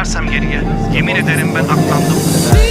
dönersem geriye yemin ederim ben aklandım.